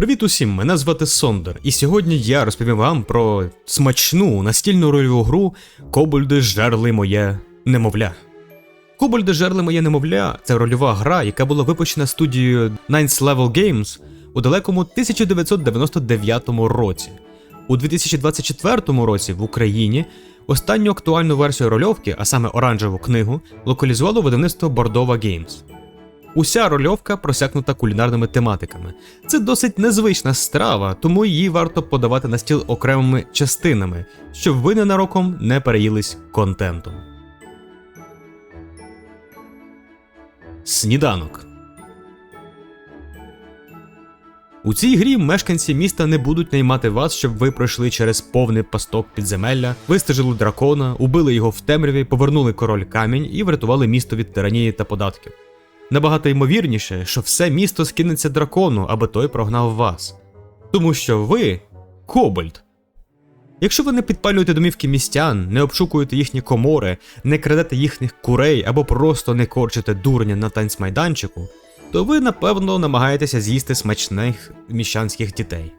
Привіт усім! Мене звати Сондер, і сьогодні я розповім вам про смачну настільну рольову гру Кобальди жерли моє немовля. Кобальди жерли моє немовля це рольова гра, яка була випущена студією Ninth Level Games у далекому 1999 році. У 2024 році в Україні останню актуальну версію рольовки, а саме оранжеву книгу, локалізувало видавництво Bordova Games. Уся рольовка просякнута кулінарними тематиками. Це досить незвична страва, тому її варто подавати на стіл окремими частинами, щоб ви ненароком не переїлись контентом. Сніданок. У цій грі мешканці міста не будуть наймати вас, щоб ви пройшли через повний пасток підземелля, вистежили дракона, убили його в темряві, повернули король камінь і врятували місто від тиранії та податків. Набагато ймовірніше, що все місто скинеться дракону, аби той прогнав вас. Тому що ви кобальд. Якщо ви не підпалюєте домівки містян, не обшукуєте їхні комори, не крадете їхніх курей або просто не корчите дурня на танцмайданчику, то ви напевно намагаєтеся з'їсти смачних міщанських дітей.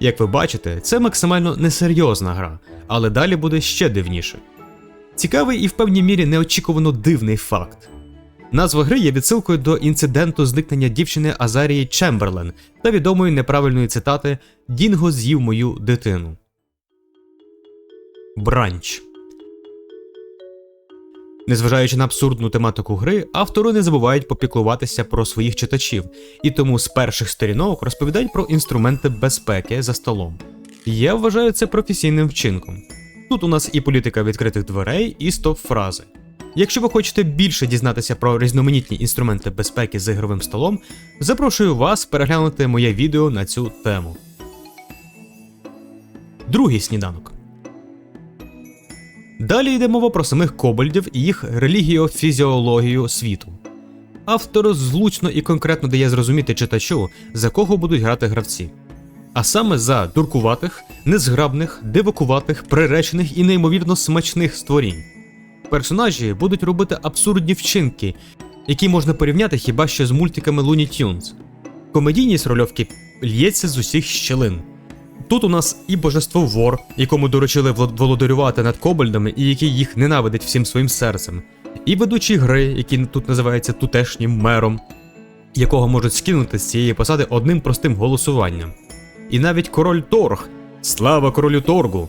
Як ви бачите, це максимально несерйозна гра, але далі буде ще дивніше. Цікавий і в певній мірі неочікувано дивний факт. Назва гри є відсилкою до інциденту зникнення дівчини Азарії Чемберлен та відомої неправильної цитати Дінго з'їв мою дитину. Бранч. Незважаючи на абсурдну тематику гри, автори не забувають попіклуватися про своїх читачів, і тому з перших сторінок розповідають про інструменти безпеки за столом. Я вважаю це професійним вчинком. Тут у нас і політика відкритих дверей, і стоп-фрази. Якщо ви хочете більше дізнатися про різноманітні інструменти безпеки з ігровим столом, запрошую вас переглянути моє відео на цю тему. Другий сніданок. Далі йде мова про самих кобальдів і їх релігіофізіологію світу. Автор злучно і конкретно дає зрозуміти читачу, за кого будуть грати гравці. А саме за дуркуватих, незграбних, дивакуватих, приречених і неймовірно смачних створінь. Персонажі будуть робити абсурдні вчинки, які можна порівняти хіба що з мультиками Looney Tunes. Комедійність рольовки л'ється з усіх щелин. Тут у нас і божество вор, якому доручили володарювати над кобальдами і який їх ненавидить всім своїм серцем, і ведучий гри, який тут називається тутешнім мером, якого можуть скинути з цієї посади одним простим голосуванням. І навіть король Торг, слава королю Торгу,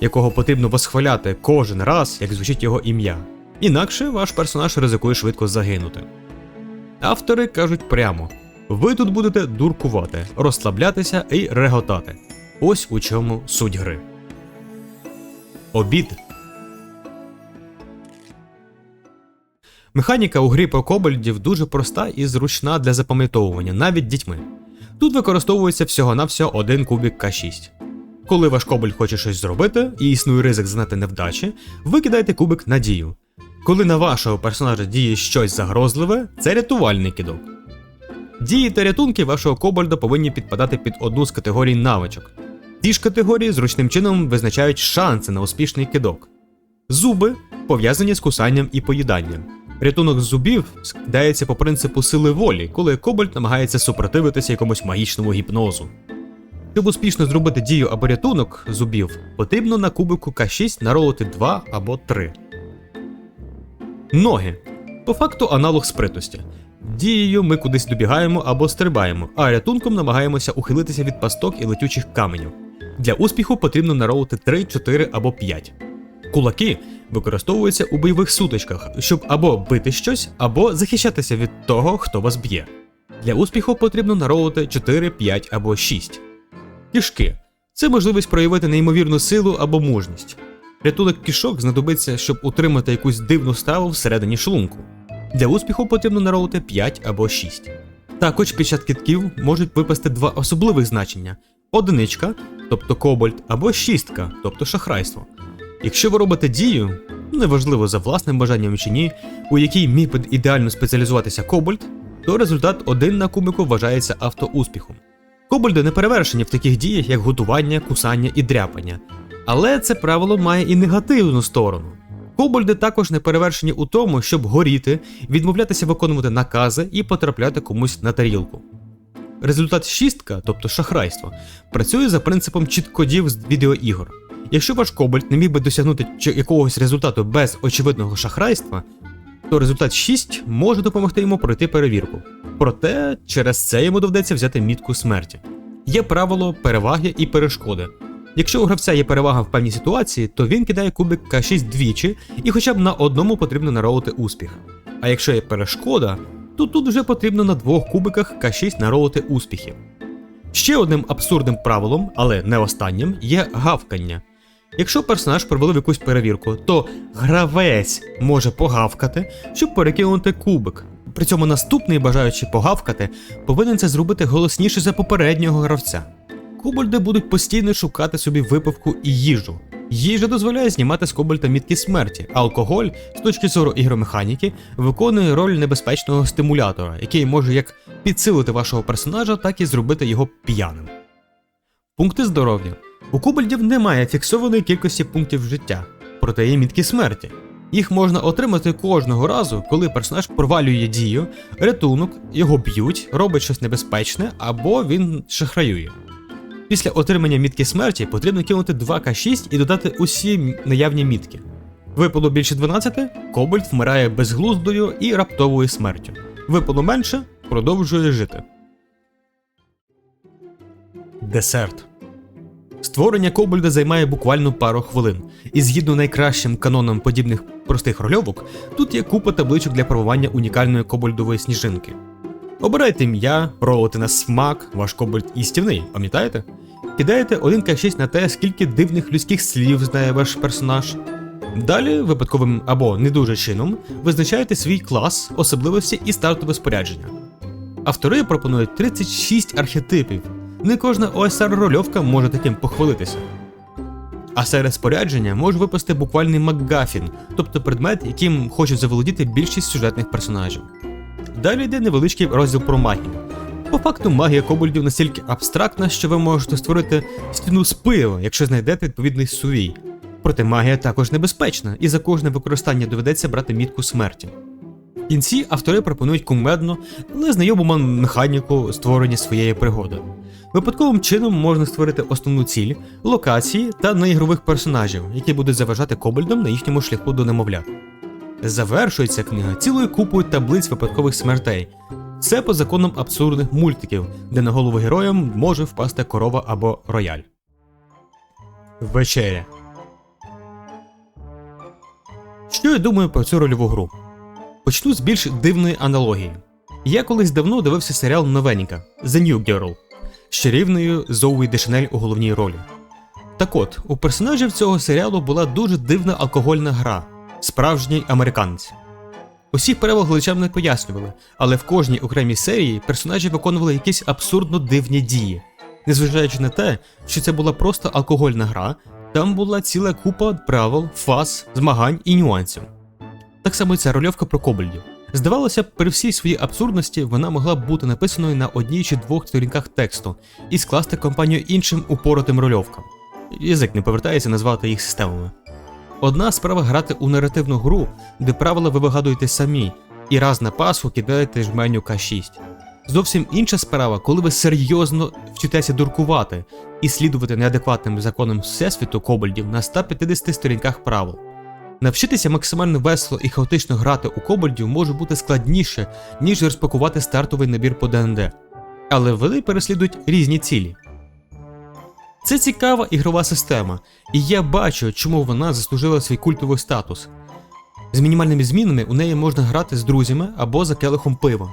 якого потрібно восхваляти кожен раз, як звучить його ім'я. Інакше ваш персонаж ризикує швидко загинути. Автори кажуть прямо: ви тут будете дуркувати, розслаблятися і реготати. Ось у чому суть гри. Обід. Механіка у грі про кобальдів дуже проста і зручна для запам'ятовування, навіть дітьми. Тут використовується всього-навсього один кубік К6. Коли ваш кобальд хоче щось зробити і існує ризик знати невдачі, ви кидаєте кубик на дію. Коли на вашого персонажа діє щось загрозливе, це рятувальний кидок. Дії та рятунки вашого кобальда повинні підпадати під одну з категорій навичок. Ті ж категорії зручним чином визначають шанси на успішний кидок. Зуби пов'язані з кусанням і поїданням. Рятунок зубів скидається по принципу сили волі, коли кобальд намагається супротивитися якомусь магічному гіпнозу. Щоб успішно зробити дію або рятунок зубів, потрібно на кубику К6 наролити 2 або 3. Ноги. По факту аналог спритності. Дією ми кудись добігаємо або стрибаємо, а рятунком намагаємося ухилитися від пасток і летючих каменів. Для успіху потрібно наролити 3, 4 або 5. Кулаки використовуються у бойових сутичках, щоб або бити щось, або захищатися від того, хто вас б'є. Для успіху потрібно наролити 4, 5 або 6. Кішки це можливість проявити неймовірну силу або мужність. Рятунок кішок знадобиться, щоб утримати якусь дивну страву всередині шлунку. Для успіху потрібно наролити 5 або 6. Також під час китків можуть випасти два особливих значення: одиничка, тобто кобальт, або шістка, тобто шахрайство. Якщо ви робите дію, неважливо за власним бажанням чи ні, у якій міг би ідеально спеціалізуватися кобальт, то результат один на кубику вважається автоуспіхом. Кобальди не перевершені в таких діях, як готування, кусання і дряпання. Але це правило має і негативну сторону. Кобальди також не перевершені у тому, щоб горіти, відмовлятися виконувати накази і потрапляти комусь на тарілку. Результат шістка, тобто шахрайство, працює за принципом чіткодів з відеоігор. Якщо ваш кобальт не міг би досягнути якогось результату без очевидного шахрайства, то результат 6 може допомогти йому пройти перевірку. Проте через це йому доведеться взяти мітку смерті. Є правило переваги і перешкоди. Якщо у гравця є перевага в певній ситуації, то він кидає кубик К6 двічі, і хоча б на одному потрібно наролити успіх. А якщо є перешкода, то тут вже потрібно на двох кубиках К6 наролити успіхи. Ще одним абсурдним правилом, але не останнім, є гавкання. Якщо персонаж провалив якусь перевірку, то гравець може погавкати, щоб перекинути кубик. При цьому наступний, бажаючи погавкати, повинен це зробити голосніше за попереднього гравця. Кобальди будуть постійно шукати собі випивку і їжу. Їжа дозволяє знімати з кобальта мітки смерті, а алкоголь, з точки зору ігромеханіки, виконує роль небезпечного стимулятора, який може як підсилити вашого персонажа, так і зробити його п'яним. Пункти здоров'я. У кобальдів немає фіксованої кількості пунктів життя, проте є мітки смерті. Їх можна отримати кожного разу, коли персонаж провалює дію, рятунок, його б'ють, робить щось небезпечне або він шахраює. Після отримання мітки смерті потрібно кинути 2К6 і додати усі наявні мітки. Випало більше 12, Кобальт вмирає безглуздою і раптовою смертю. Випало менше, продовжує жити. Десерт. Створення Кобальда займає буквально пару хвилин, і згідно найкращим канонам подібних простих рольовок, тут є купа табличок для пробування унікальної кобальдової сніжинки. Обирайте ім'я, ролити на смак, ваш кобальт істівний, пам'ятаєте? Кидаєте 1К6 на те, скільки дивних людських слів знає ваш персонаж. Далі, випадковим або не дуже чином, визначаєте свій клас, особливості і стартове спорядження. Автори пропонують 36 архетипів. Не кожна OSR рольовка може таким похвалитися. А серед спорядження може випасти буквальний МакГафін, тобто предмет, яким хочуть заволодіти більшість сюжетних персонажів. Далі йде невеличкий розділ про магію. По факту магія кобальдів настільки абстрактна, що ви можете створити стіну з пива, якщо знайдете відповідний сувій. Проте магія також небезпечна, і за кожне використання доведеться брати мітку смерті. В кінці автори пропонують кумедну, але знайому механіку створення своєї пригоди. Випадковим чином можна створити основну ціль, локації та неігрових персонажів, які будуть заважати кобальдам на їхньому шляху до немовлят. Завершується книга цілою купою таблиць випадкових смертей. Це по законам абсурдних мультиків, де на голову героям може впасти корова або рояль. Вечеря. Що я думаю про цю рольову гру? Почну з більш дивної аналогії. Я колись давно дивився серіал Новенька The New Girl з чарівною Зоуї Дешанель у головній ролі. Так от, у персонажів цього серіалу була дуже дивна алкогольна гра справжній американець. Правил глядачам не пояснювали, але в кожній окремій серії персонажі виконували якісь абсурдно дивні дії. Незважаючи на те, що це була просто алкогольна гра, там була ціла купа правил, фаз, змагань і нюансів. Так само і ця рольовка про кобальдів. Здавалося б, при всій своїй абсурдності вона могла б бути написаною на одній чи двох сторінках тексту і скласти компанію іншим упоротим рольовкам. Язик не повертається назвати їх системами. Одна справа грати у наративну гру, де правила ви вигадуєте самі, і раз на пасху кидаєте жменю К6. Зовсім інша справа, коли ви серйозно вчитеся дуркувати і слідувати неадекватним законам всесвіту кобальдів на 150 сторінках правил. Навчитися максимально весело і хаотично грати у кобальдів може бути складніше, ніж розпакувати стартовий набір по ДНД. Але вони переслідують різні цілі. Це цікава ігрова система, і я бачу, чому вона заслужила свій культовий статус. З мінімальними змінами у неї можна грати з друзями або за келихом пива,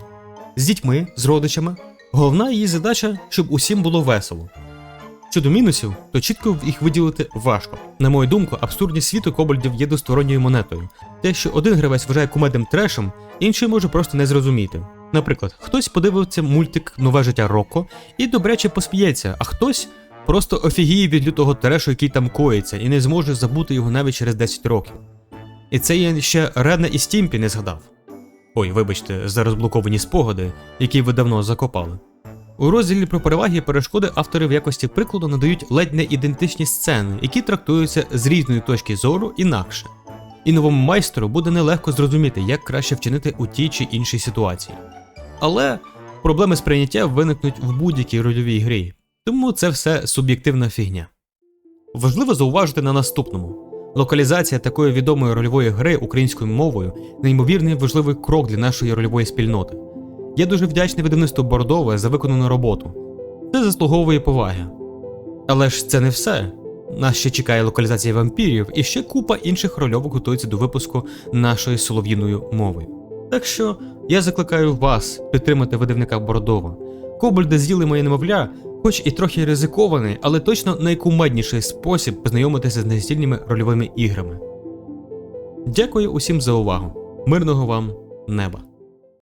з дітьми, з родичами. Головна її задача, щоб усім було весело. Щодо мінусів, то чітко їх виділити важко. На мою думку, абсурдність світу кобальдів є двосторонньою монетою. Те, що один гравець вважає кумедним трешем, інший може просто не зрозуміти. Наприклад, хтось подивиться мультик Нове життя Рокко і добряче посміється, а хтось просто офігіє від лютого трешу, який там коїться, і не зможе забути його навіть через 10 років. І це я ще Рена і Стімпі не згадав. Ой, вибачте, за розблоковані спогади, які ви давно закопали. У розділі про переваги і перешкоди автори в якості прикладу надають ледь не ідентичні сцени, які трактуються з різної точки зору інакше. І новому майстру буде нелегко зрозуміти, як краще вчинити у тій чи іншій ситуації. Але проблеми сприйняття виникнуть в будь-якій рольовій грі, тому це все суб'єктивна фігня. Важливо зауважити на наступному: локалізація такої відомої рольової гри українською мовою неймовірний важливий крок для нашої рольової спільноти. Я дуже вдячний видавництву Бордове за виконану роботу. Це заслуговує поваги. Але ж це не все. Нас ще чекає локалізація вампірів, і ще купа інших рольовок готується до випуску нашою солов'їною мовою. Так що я закликаю вас підтримати видавника Бордова. Кобальди з'їли моє немовля, хоч і трохи ризикований, але точно найкумедніший спосіб познайомитися з настільними рольовими іграми. Дякую усім за увагу. Мирного вам неба!